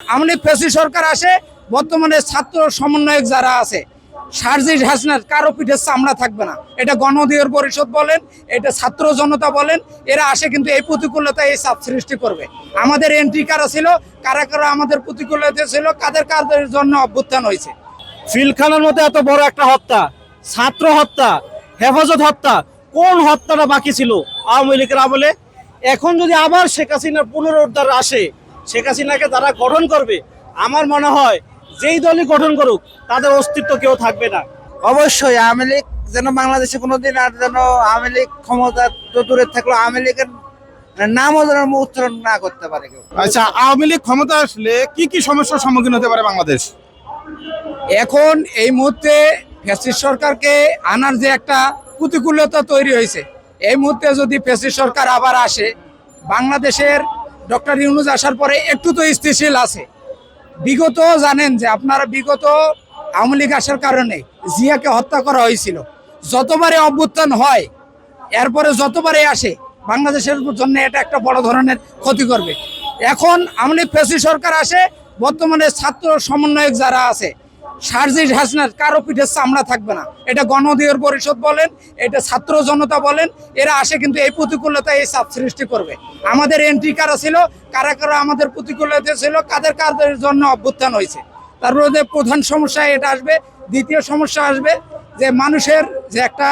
আমলি পেশি সরকার আসে, বর্তমানে ছাত্র সমন্বয়ক যারা আছে, সার্জিস কারও পিঠে চামড়া থাকবে না। এটা পরিষদ বলেন, এটা ছাত্র জনতা বলেন, এরা আসে কিন্তু এই প্রতিকূলতা, এই চাপ সৃষ্টি করবে। আমাদের এন্ট্রি কারা ছিল, কারা কারা আমাদের প্রতিকূলতা ছিল, কাদের কাদের জন্য অভ্যুত্থান হয়েছে? ফিলখানার মধ্যে এত বড় একটা হত্যা, ছাত্র হত্যা, হেফাজত হত্যা, কোন হত্যাটা বাকি ছিল? আওয়ামী লীগের আমলে? এখন যদি আবার শেখ হাসিনার পুনরুদ্ধার আসে শেখ হাসিনাকে যারা গঠন করবে। আমার মনে হয় যেই দলই গঠন করুক তাদের অস্তিত্ব কেউ থাকবে না। অবশ্যই আওয়ামী লীগ যেন বাংলাদেশে কোনোদিন আর যেন আওয়ামী লীগ ক্ষমতা তো দূরে থাকল আওয়ামী লীগের নামও যেন উচ্চারণ না করতে পারে কেউ। আচ্ছা আওয়ামী লীগ ক্ষমতা আসলে কি কি সমস্যার সম্মুখীন হতে পারে বাংলাদেশ? এখন এই মুহূর্তে ফ্যাসিস্ট সরকারকে আনার যে একটা প্রতিকূলতা তৈরি হয়েছে এই মুহূর্তে যদি ফ্যাসিস্ট সরকার আবার আসে বাংলাদেশের ডক্টর ইউনুস আসার পরে একটু তো স্থিতিশীল আছে। বিগত জানেন যে আপনারা বিগত আওয়ামী লীগ আসার কারণে জিয়াকে হত্যা করা হয়েছিল। যতবারে অভ্যুত্থান হয়, এরপরে যতবারে আসে, বাংলাদেশের জন্য এটা একটা বড় ধরনের ক্ষতি করবে। এখন আওয়ামী লীগ সরকার আসে, বর্তমানে ছাত্র সমন্বয়ক যারা আছে সার্জিস হাসনার কারও পিঠে চামড়া থাকবে না। এটা গণ অধিকার পরিষদ বলেন, এটা ছাত্র জনতা বলেন, এরা আসে কিন্তু এই প্রতিকূলতা এই চাপ সৃষ্টি করবে। আমাদের এন্ট্রি কারা ছিল, কারা কারা আমাদের প্রতিকূলতা ছিল, কাদের কাদের জন্য অভ্যুত্থান হয়েছে। তারপরে প্রধান সমস্যা এটা আসবে, দ্বিতীয় সমস্যা আসবে যে মানুষের যে একটা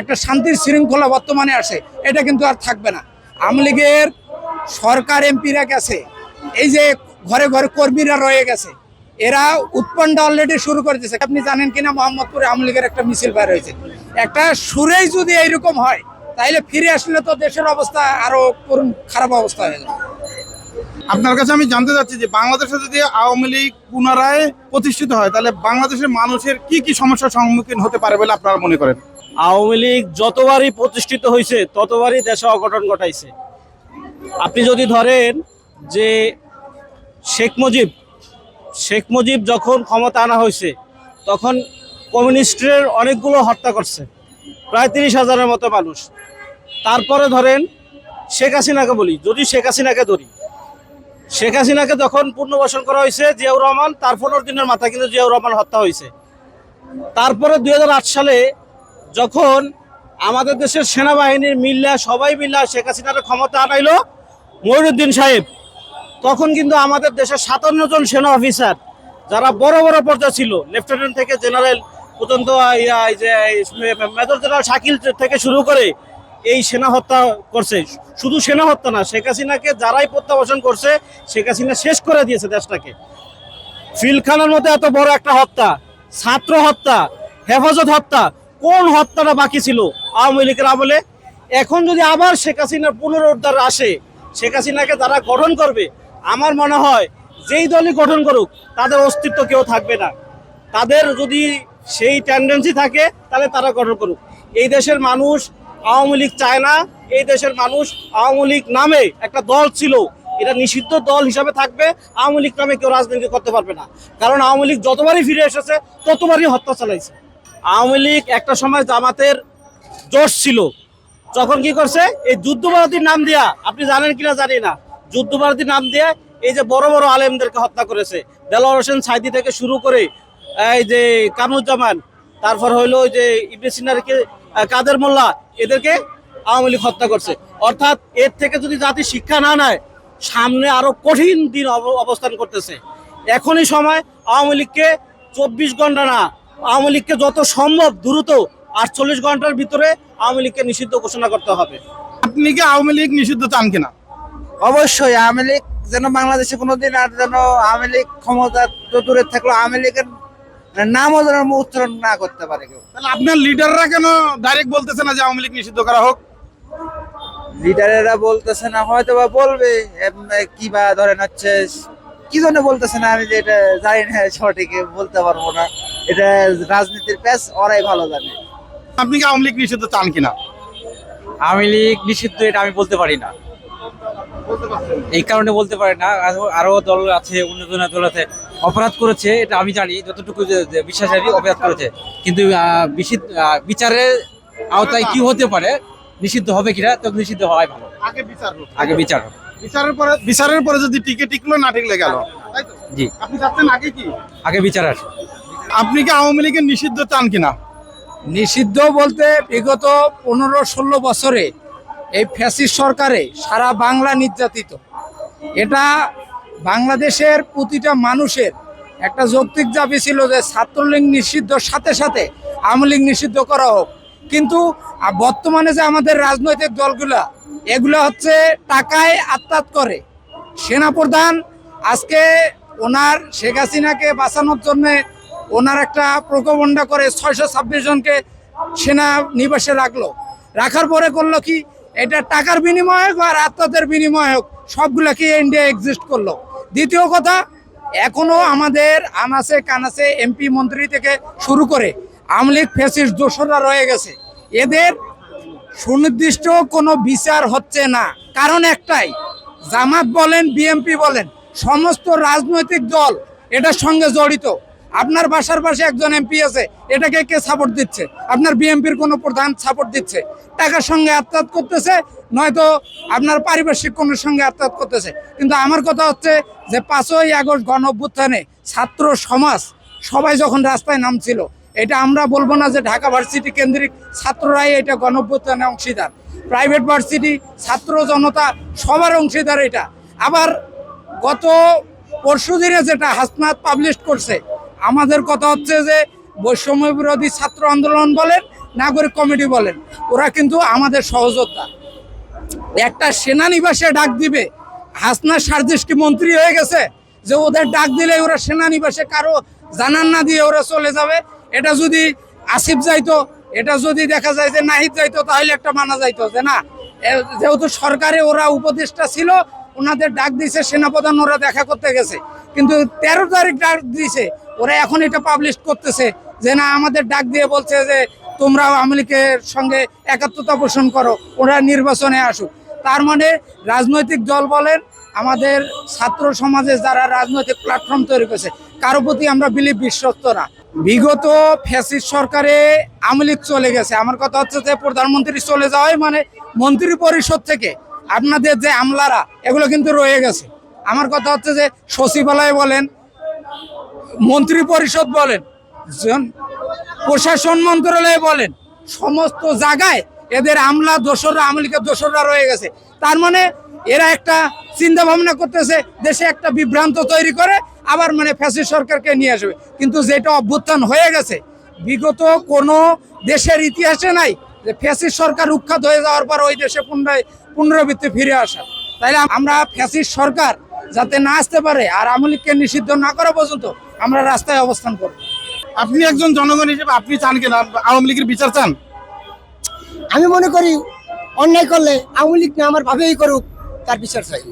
একটা শান্তির শৃঙ্খলা বর্তমানে আসে, এটা কিন্তু আর থাকবে না। আওয়ামী লীগের সরকার এমপিরা গেছে, এই যে ঘরে ঘরে কর্মীরা রয়ে গেছে এরা উৎপন্ন অলরেডি শুরু করে দিয়েছে। আপনি জানেন কিনা মোহাম্মদপুরে আওয়ামী লীগের একটা মিছিল বের হয়েছে। একটা সুরেই যদি এইরকম হয় তাইলে ফিরে আসলে তো দেশের অবস্থা আরও করুন খারাপ অবস্থা হয়ে যাবে। আপনার কাছে আমি জানতে চাচ্ছি যে বাংলাদেশে যদি আওয়ামী লীগ পুনরায় প্রতিষ্ঠিত হয় তাহলে বাংলাদেশের মানুষের কি কি সমস্যার সম্মুখীন হতে পারে বলে আপনারা মনে করেন? আওয়ামী লীগ যতবারই প্রতিষ্ঠিত হয়েছে ততবারই দেশে অঘটন ঘটাইছে। আপনি যদি ধরেন যে শেখ মুজিব শেখ মুজিব যখন ক্ষমতা আনা হয়েছে, তখন কমিউনিস্টের অনেকগুলো হত্যা করছে, প্রায় তিরিশ হাজারের মতো মানুষ। তারপরে ধরেন শেখ হাসিনাকে বলি, যদি শেখ হাসিনাকে ধরি। শেখ হাসিনাকে যখন পুনর্বাসন করা হয়েছে জিয়াউর রহমান, তার পনেরো দিনের মাথায় কিন্তু জিয়াউর রহমান হত্যা হয়েছে। তারপরে দু হাজার আট সালে যখন আমাদের দেশের সেনাবাহিনীর মিল্লা, সবাই মিল্লা শেখ হাসিনার ক্ষমতা আনাইলো মহিউদ্দিন সাহেব তখন কিন্তু আমাদের দেশের সাতান্ন জন সেনা অফিসার যারা বড় বড় পর্যায়ে ছিল। লেফটেন্যান্ট থেকে জেনারেল পর্যন্ত মেজর জেনারেল শাকিল থেকে শুরু করে এই সেনা হত্যা করছে। শুধু সেনা হত্যা না, শেখ হাসিনাকে যারাই প্রত্যাবাসন করছে, শেখ হাসিনা শেষ করে দিয়েছে দেশটাকে। ফিলখানার মধ্যে এত বড় একটা হত্যা, ছাত্র হত্যা, হেফাজত হত্যা, কোন হত্যাটা বাকি ছিল আওয়ামী লীগের আমলে? এখন যদি আবার শেখ হাসিনার পুনরুদ্ধার আসে, শেখ হাসিনাকে যারা গঠন করবে আমার মনে হয় যেই দলই গঠন করুক, তাদের অস্তিত্ব কেউ থাকবে না। তাদের যদি সেই টেন্ডেন্সি থাকে, তাহলে তারা গঠন করুক। এই দেশের মানুষ আওয়ামী লীগ চায় না, এই দেশের মানুষ আওয়ামী লীগ নামে একটা দল ছিল। এটা নিষিদ্ধ দল হিসাবে থাকবে, আওয়ামী লীগ নামে কেউ রাজনীতি করতে পারবে না। কারণ আওয়ামী লীগ যতবারই ফিরে এসেছে, ততবারই হত্যা চালাইছে। আওয়ামী লীগ একটা সময় জামাতের জোশ ছিল। যখন কি করছে? এই যুদ্ধভারতীর নাম দিয়া, আপনি জানেন কিনা জানি না। যুদ্ধভারতীর নাম দিয়ে এই যে বড় বড় আলেমদেরকে হত্যা করেছে। দেলোয়ার হোসেন সাইদি থেকে শুরু করে, এই যে কামরুজ্জামান তারপর হইল ওই যে ইবনে কাদের মোল্লা, এদেরকে আওয়ামী লীগ হত্যা করছে। অর্থাৎ এর থেকে যদি জাতি শিক্ষা না নেয়, সামনে আরও কঠিন দিন অব- অবস্থান করতেছে। এখনই সময় আওয়ামী লীগকে চব্বিশ ঘণ্টা না, আওয়ামী লীগকে যত সম্ভব দ্রুত আটচল্লিশ ঘণ্টার ভিতরে আওয়ামী লীগকে নিষিদ্ধ ঘোষণা করতে হবে। আপনি কি আওয়ামী লীগ নিষিদ্ধ চান কিনা? অবশ্যই আওয়ামী লীগ যেন বাংলাদেশে কোনোদিন আর যেন আওয়ামী লীগ ক্ষমতা তো দূরে থাকল আওয়ামী লীগের নামও যেন উচ্চারণ না করতে পারে কেউ। তাহলে আপনার লিডাররা কেন ডাইরেক্ট বলতেছে না যে আওয়ামী লীগ নিষিদ্ধ করা হোক? লিডারেরা বলতেছে না হয়তো বা বলবে কি বা ধরেন হচ্ছে কি জন্য বলতেছে না আমি যে এটা জানি না সঠিক বলতে পারব না। এটা রাজনীতির প্যাচ ওরাই ভালো জানে। আপনি কি আওয়ামী লীগ নিষিদ্ধ চান কিনা? আওয়ামী লীগ নিষিদ্ধ এটা আমি বলতে পারি না। এই কারণে বলতে পারে না। আরো- আরও দল আছে অন্য দল আছে অপরাধ করেছে এটা আমি জানি যতটুকু বিশ্বাস জানি অপরাধ করেছে। কিন্তু বিচারের আওতায় কি হতে পারে নিষিদ্ধ হবে কিনা তো নিষিদ্ধ হওয়াই ভালো। আগে বিচার হোক। আগে বিচার হোক। বিচারের পরে বিচারের পরে যদি টিকে টিকলো না টিকলে গেল। তাই তো? জি। আপনি চাচ্ছেন আগে কি? আগে বিচার আসে আপনি কি আওয়ামী লীগের নিষিদ্ধ চান কিনা? নিষিদ্ধ বলতে বিগত পনেরো ষোলো বছরে এই ফ্যাসিস্ট সরকারে সারা বাংলা নির্যাতিত। এটা বাংলাদেশের প্রতিটা মানুষের একটা যৌক্তিক দাবি ছিল যে ছাত্রলীগ নিষিদ্ধ, সাথে সাথে আওয়ামী লীগ নিষিদ্ধ করা হোক। কিন্তু বর্তমানে যে আমাদের রাজনৈতিক দলগুলা, এগুলো হচ্ছে টাকায় আত্মাত করে। সেনাপ্রধান আজকে ওনার শেখ হাসিনাকে বাঁচানোর জন্য ওনার একটা প্রকবন্ডা করে ছয়শো ছাব্বিশ জনকে সেনা নিবাসে রাখল। রাখার পরে করল কি? এটা টাকার বিনিময়ে হোক আর আত্মাদের বিনিময়ে হোক, সবগুলাকে ইন্ডিয়া এক্সিস্ট করল। দ্বিতীয় কথা, এখনও আমাদের আনাসে কানাসে এমপি মন্ত্রী থেকে শুরু করে আমলিক ফেসিস দোষরা রয়ে গেছে। এদের সুনির্দিষ্ট কোনো বিচার হচ্ছে না। কারণ একটাই, জামাত বলেন বিএমপি বলেন, সমস্ত রাজনৈতিক দল এটার সঙ্গে জড়িত। আপনার বাসার পাশে একজন এমপি আছে, এটাকে কে সাপোর্ট দিচ্ছে? আপনার বিএমপির কোনো প্রধান সাপোর্ট দিচ্ছে? টাকার সঙ্গে আত্মাত করতেছে, নয়তো আপনার পারিপার্শ্বিক কোনো সঙ্গে আত্মাত করতেছে। কিন্তু আমার কথা হচ্ছে যে পাঁচই আগস্ট গণ অভ্যুত্থানে ছাত্র সমাজ সবাই যখন রাস্তায় নামছিল, এটা আমরা বলব না যে ঢাকা ভার্সিটি কেন্দ্রিক ছাত্ররাই এটা গণভ্যুত্থানে অংশীদার। প্রাইভেট ভার্সিটি, ছাত্র জনতা সবার অংশীদার এটা। আবার গত পরশু দিনে যেটা হাসনাত পাবলিশ করছে আমাদের কথা হচ্ছে যে বৈষম্য বিরোধী ছাত্র আন্দোলন বলেন, নাগরিক কমিটি বলেন, ওরা কিন্তু আমাদের সহযোদ্ধা। একটা সেনানিবাসে ডাক দিবে হাসনা সার্জিস কি মন্ত্রী হয়ে গেছে? যে ওদের ডাক দিলে ওরা সেনানিবাসে কারও জানান না দিয়ে ওরা চলে যাবে। এটা যদি আসিফ যাইতো, এটা যদি দেখা যায় যে নাহিদ যাইতো, তাহলে একটা মানা যাইতো যে না যেহেতু সরকারে ওরা উপদেষ্টা ছিল, ওনাদের ডাক দিয়েছে সেনাপ্রধান ওরা দেখা করতে গেছে। কিন্তু তেরো তারিখ ডাক দিয়েছে। ওরা এখন এটা পাবলিশ করতেছে যে না, আমাদের ডাক দিয়ে বলছে যে তোমরা আওয়ামী লীগের সঙ্গে একাত্মতা পোষণ করো, ওরা নির্বাচনে আসুক। তার মানে রাজনৈতিক দল বলেন, আমাদের ছাত্র সমাজে যারা রাজনৈতিক প্ল্যাটফর্ম তৈরি করেছে, কারও প্রতি আমরা বিলিভ বিশ্বস্ত না। বিগত ফ্যাসিস্ট সরকারে আওয়ামী লীগ চলে গেছে। আমার কথা হচ্ছে যে প্রধানমন্ত্রী চলে যাওয়াই মানে মন্ত্রী পরিষদ থেকে আপনাদের যে আমলারা, এগুলো কিন্তু রয়ে গেছে। আমার কথা হচ্ছে যে সচিবালয় বলেন মন্ত্রী পরিষদ বলেন প্রশাসন মন্ত্রণালয় বলেন, সমস্ত জায়গায় এদের আমলা দোসররা আমলিকের দোসররা রয়ে গেছে। তার মানে এরা একটা চিন্তা ভাবনা করতেছে, দেশে একটা বিভ্রান্ত তৈরি করে, আবার মানে ফ্যাসিস্ট সরকারকে নিয়ে আসবে। কিন্তু যেটা অভ্যুত্থান হয়ে গেছে, বিগত কোনো দেশের ইতিহাসে নাই যে ফ্যাসিস্ট সরকার উৎখাত হয়ে যাওয়ার পর ওই দেশে পুনরায় পুনরাবৃত্তি ফিরে আসা। তাইলে আমরা ফ্যাসিস্ট সরকার যাতে না আসতে পারে আর আমলিককে নিষিদ্ধ না করা পর্যন্ত আমরা রাস্তায় অবস্থান করব। আপনি একজন জনগণ হিসেবে আপনি চান কিনা আওয়ামী লীগের বিচার চান? আমি মনে করি অন্যায় করলে আওয়ামী লীগ না আমার ভাবেই করুক তার বিচার চাই।